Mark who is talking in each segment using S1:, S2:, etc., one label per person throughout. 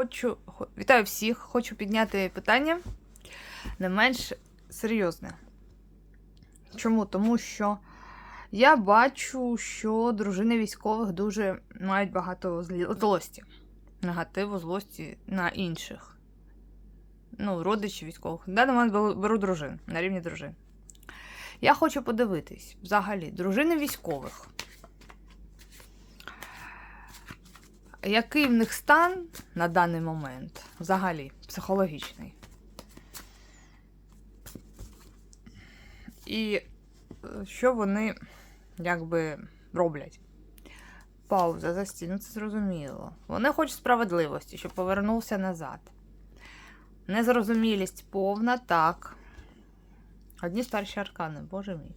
S1: Хочу. Вітаю всіх. Хочу підняти питання не менш серйозне. Чому? Тому що я бачу, що дружини військових дуже мають багато злості, негативу, злості на інших. Ну, родичів військових. В даний момент беру- дружин на рівні дружин. Я хочу подивитись взагалі, дружини військових. Який в них стан на даний момент взагалі психологічний? І е, що вони якби роблять? Пауза за стіну, це зрозуміло. Вони хочуть справедливості, щоб повернувся назад. Незрозумілість повна, так. Одні старші аркани, боже мій.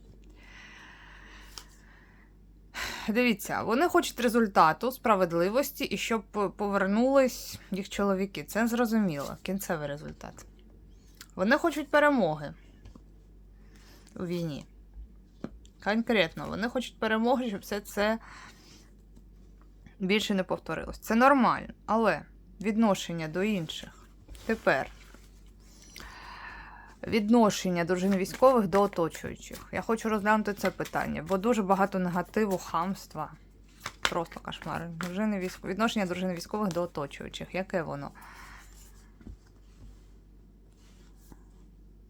S1: Дивіться, вони хочуть результату, справедливості і щоб повернулись їх чоловіки. Це зрозуміло. Кінцевий результат. Вони хочуть перемоги у війні. Конкретно, вони хочуть перемоги, щоб все це більше не повторилось. Це нормально, але відношення до інших тепер. Відношення дружин військових до оточуючих. Я хочу розглянути це питання, бо дуже багато негативу, хамства. Просто кошмар. Дружини військ... Відношення дружини військових до оточуючих. Яке воно?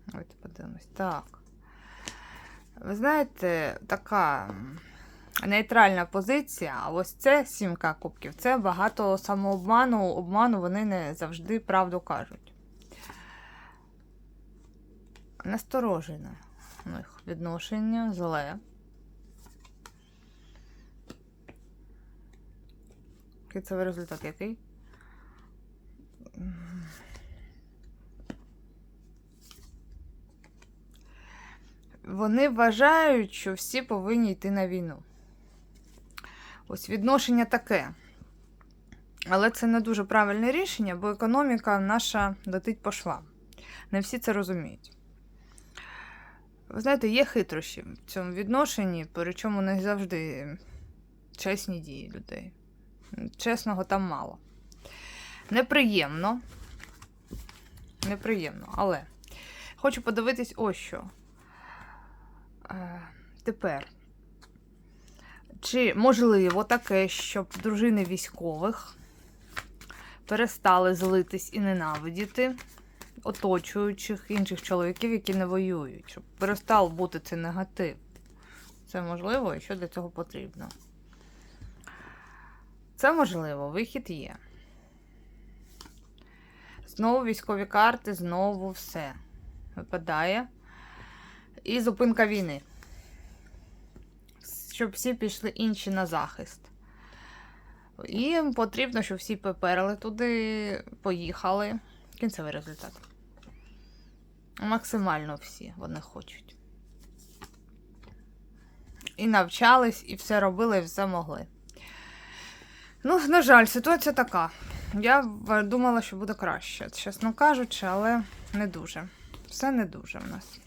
S1: Давайте подивимось. Так. Ви знаєте, така нейтральна позиція, а ось це сімка кубків. Це багато самообману, обману, вони не завжди правду кажуть. Насторожене у них відношення зле. Кінцевий результат який? Вони вважають, що всі повинні йти на війну. Ось відношення таке. Але це не дуже правильне рішення, бо економіка наша летить по швам. Не всі це розуміють. Ви знаєте, є хитрощі в цьому відношенні, причому не завжди чесні дії людей. Чесного там мало. Неприємно. Неприємно, але хочу подивитись ось що. Е, тепер. Чи можливо таке, щоб дружини військових перестали злитись і ненавидіти оточуючих інших чоловіків, які не воюють, щоб перестав бути цей негатив. Це можливо і що для цього потрібно? Це можливо, вихід є. Знову військові карти, знову все випадає. І зупинка війни. Щоб всі пішли інші на захист. І потрібно, щоб всі поперли туди, поїхали. Кінцевий результат. Максимально всі вони хочуть. І навчались, і все робили, і все могли. Ну, на жаль, ситуація така. Я думала, що буде краще, чесно кажучи, але не дуже. Все не дуже в нас.